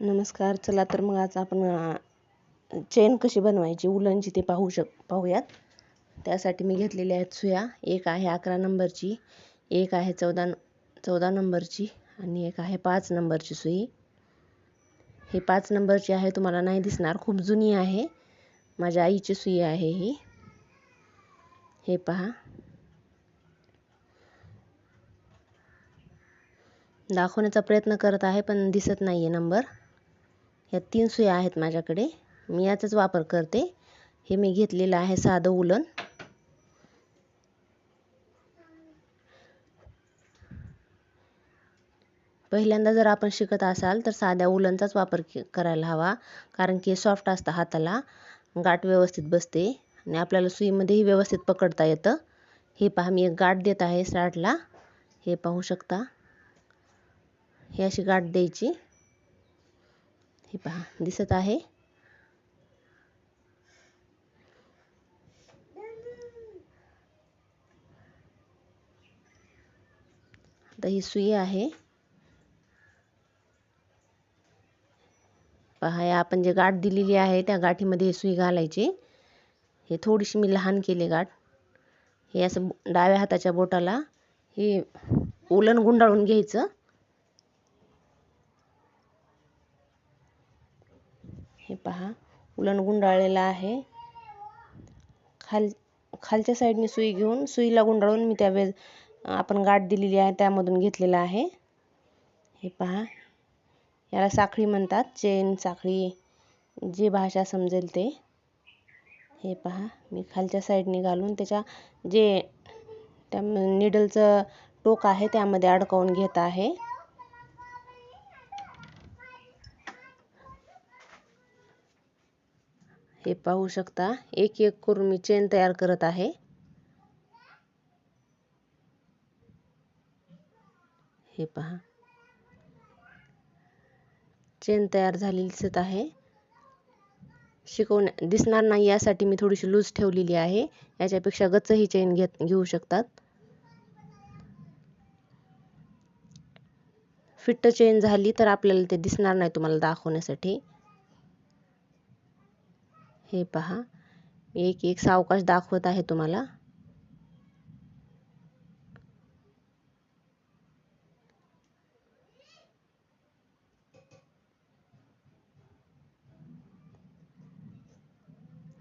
नमस्कार चला तर मग आज आपण चेन कशी बनवायची उलनची ते पाहू शक पाहूयात. त्यासाठी मी घेतलेल्या आहेत सुया. एक आहे अकरा नंबरची एक आहे चौदा चौदा नंबरची आणि एक आहे पाच नंबरची सुई. हे पाच नंबरची आहे तुम्हाला नाही दिसणार. खूप जुनी आहे. माझ्या आईची सुई आहे ही. हे पहा. दाखवण्याचा प्रयत्न करत आहे पण दिसत नाही आहे नंबर. ह्या तीन सुया आहेत माझ्याकडे. मी याचाच वापर करते. हे मी घेतलेलं आहे साधं उलन. पहिल्यांदा जर आपण शिकत असाल तर साध्या उलनचाच वापर करायला हवा. कारण की सॉफ्ट असतं हाताला. गाठ व्यवस्थित बसते. आणि आपल्याला सुईमध्येही व्यवस्थित पकडता येतं. हे पहा मी एक गाठ देत आहे स्टार्टला हे पाहू शकता. ही अशी गाठ द्यायची. हे पहा दिसत आहे. आता ही सुई आहे. पहा आपण जे गाठ दिलेली आहे त्या गाठीमध्ये सुई घालायची. हे थोडीशी मी लहान केली गाठ. हे असं डाव्या हाताच्या बोटाला हे उलन गुंडाळून घ्यायचं. हे पहा. उलन गुंडाळलेलं आहे. खाल खालच्या साईडने सुई घेऊन सुईला गुंडाळून मी त्यावेळेस आपण गाठ दिलेली आहे त्यामधून घेतलेलं आहे. हे पहा. याला साखळी म्हणतात. चेन साखळी जी भाषा समजेल ते. हे पहा. मी खालच्या साईडने घालून त्याच्या जे त्या निडलचं टोक आहे त्यामध्ये अडकवून घेत आहे. हे पाहू शकता. एक एक करून मी चेन तयार करत आहे. हे पहा. चेन तयार झालेली दिसत आहे. शिकवण्या दिसणार नाही यासाठी मी थोडीशी लूज ठेवलेली आहे. याच्यापेक्षा गच्च ही चेन घेत घेऊ शकतात. फिट्ट चेन झाली तर आपल्याला ते दिसणार नाही तुम्हाला दाखवण्यासाठी. हे पहा. एक एक सावकाश दाखवत आहे तुम्हाला.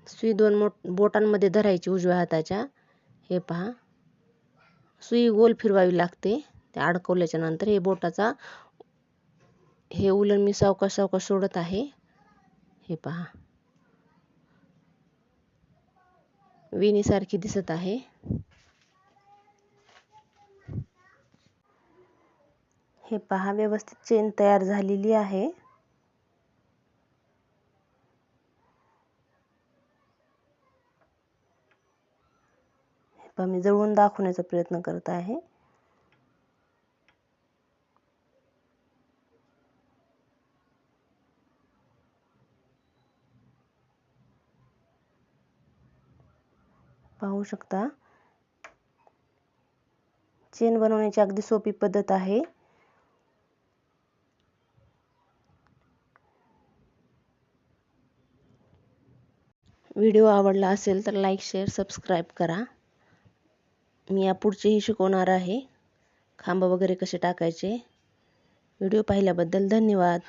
सुई दोन मोठ बोटांमध्ये धरायची उजव्या हाताच्या. हे पहा. सुई गोल फिरवावी लागते. ते अडकवल्याच्या नंतर हे बोटाचा हे उलन मी सावकाश सावकाश सोडत आहे. हे पहा. वेणीसारखी दिसत आहे. हे पहा व्यवस्थित चेन तयार झालेली आहे. मी जवळून दाखवण्याचा प्रयत्न करत आहे. पाहू शकता. चेन बनवण्याची अगदी सोपी पद्धत आहे. व्हिडिओ आवडला असेल तर लाईक शेअर सबस्क्राईब करा. मी यापुढचेही शिकवणार आहे. खांब वगैरे कसे टाकायचे? व्हिडिओ पाहिल्याबद्दल धन्यवाद.